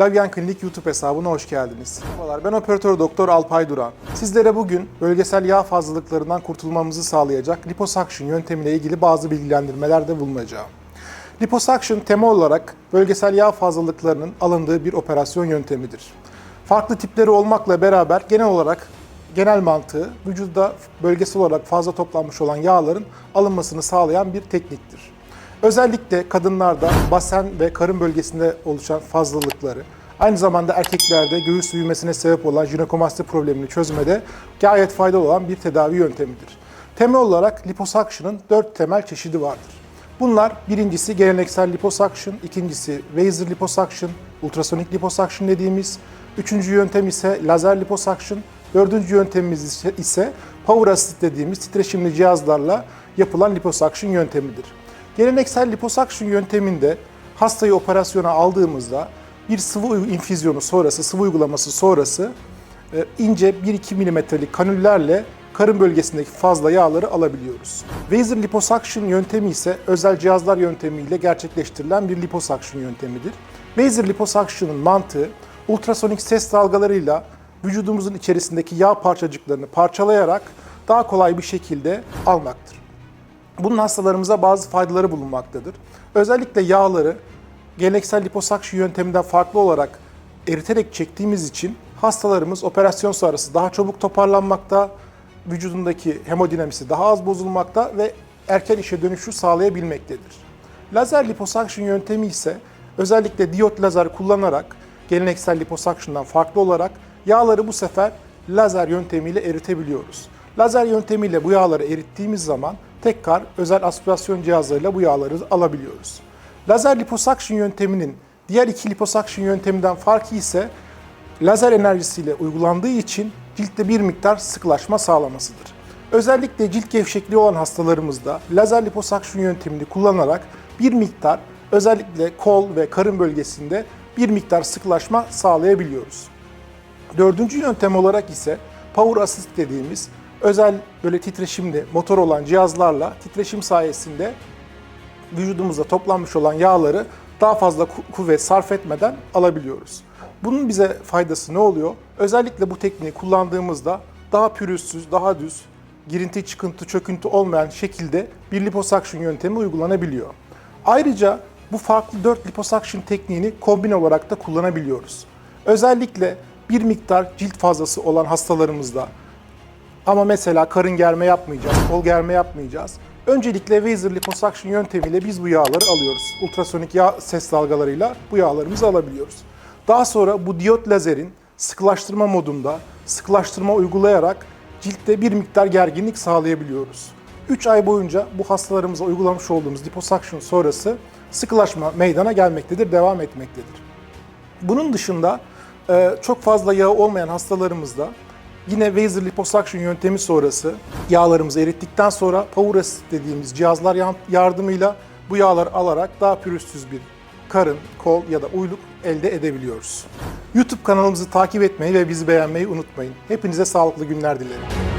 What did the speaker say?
Lavyan Klinik YouTube hesabına hoş geldiniz. Merhabalar, ben operatör doktor Alpay Duran. Sizlere bugün bölgesel yağ fazlalıklarından kurtulmamızı sağlayacak liposuction yöntemiyle ilgili bazı bilgilendirmelerde bulunacağım. Liposuction temel olarak bölgesel yağ fazlalıklarının alındığı bir operasyon yöntemidir. Farklı tipleri olmakla beraber genel olarak genel mantığı vücutta bölgesel olarak fazla toplanmış olan yağların alınmasını sağlayan bir tekniktir. Özellikle kadınlarda basen ve karın bölgesinde oluşan fazlalıkları, aynı zamanda erkeklerde göğüs büyümesine sebep olan jinekomasti problemini çözmede gayet faydalı olan bir tedavi yöntemidir. Temel olarak liposuction'ın dört temel çeşidi vardır. Bunlar birincisi geleneksel liposuction, ikincisi laser liposuction, ultrasonik liposuction dediğimiz, üçüncü yöntem ise lazer liposuction, dördüncü yöntemimiz ise- power assist dediğimiz titreşimli cihazlarla yapılan liposuction yöntemidir. Geleneksel liposuction yönteminde hastayı operasyona aldığımızda bir sıvı infüzyonu sonrası, sıvı uygulaması sonrası e, ince 1-2 milimetrelik kanüllerle karın bölgesindeki fazla yağları alabiliyoruz. Laser liposuction yöntemi ise özel cihazlar yöntemiyle gerçekleştirilen bir liposuction yöntemidir. Laser liposuction'ın mantığı ultrasonik ses dalgalarıyla vücudumuzun içerisindeki yağ parçacıklarını parçalayarak daha kolay bir şekilde almaktır. Bunun hastalarımıza bazı faydaları bulunmaktadır. Özellikle yağları geleneksel liposuction yönteminden farklı olarak eriterek çektiğimiz için hastalarımız operasyon sonrası daha çabuk toparlanmakta, vücudundaki hemodinamisi daha az bozulmakta ve erken işe dönüşü sağlayabilmektedir. Lazer liposuction yöntemi ise özellikle diyot lazer kullanarak geleneksel liposuction'dan farklı olarak yağları bu sefer lazer yöntemiyle eritebiliyoruz. Lazer yöntemiyle bu yağları erittiğimiz zaman tekrar özel aspirasyon cihazlarıyla bu yağları alabiliyoruz. Lazer liposuction yönteminin diğer iki liposuction yönteminden farkı ise lazer enerjisiyle uygulandığı için ciltte bir miktar sıkılaşma sağlamasıdır. Özellikle cilt gevşekliği olan hastalarımızda lazer liposuction yöntemini kullanarak bir miktar özellikle kol ve karın bölgesinde bir miktar sıkılaşma sağlayabiliyoruz. Dördüncü yöntem olarak ise Power Assist dediğimiz özel böyle titreşimli motor olan cihazlarla titreşim sayesinde vücudumuzda toplanmış olan yağları daha fazla ku- kuvvet sarf etmeden alabiliyoruz. Bunun bize faydası ne oluyor? Özellikle bu tekniği kullandığımızda daha pürüzsüz, daha düz, girinti, çıkıntı, çöküntü olmayan şekilde bir liposuction yöntemi uygulanabiliyor. Ayrıca bu farklı 4 liposuction tekniğini kombin olarak da kullanabiliyoruz. Özellikle bir miktar cilt fazlası olan hastalarımızda ama mesela karın germe yapmayacağız, kol germe yapmayacağız. Öncelikle laser liposuction yöntemiyle biz bu yağları alıyoruz. Ultrasonik yağ ses dalgalarıyla bu yağlarımızı alabiliyoruz. Daha sonra bu diyot lazerin sıkılaştırma modunda sıkılaştırma uygulayarak ciltte bir miktar gerginlik sağlayabiliyoruz. 3 ay boyunca bu hastalarımıza uygulamış olduğumuz liposuction sonrası sıkılaşma meydana gelmektedir, devam etmektedir. Bunun dışında e, çok fazla yağı olmayan hastalarımızda yine laser liposuction yöntemi sonrası yağlarımızı erittikten sonra power assist dediğimiz cihazlar yardımıyla bu yağları alarak daha pürüzsüz bir karın, kol ya da uyluk elde edebiliyoruz. YouTube kanalımızı takip etmeyi ve bizi beğenmeyi unutmayın. Hepinize sağlıklı günler dilerim.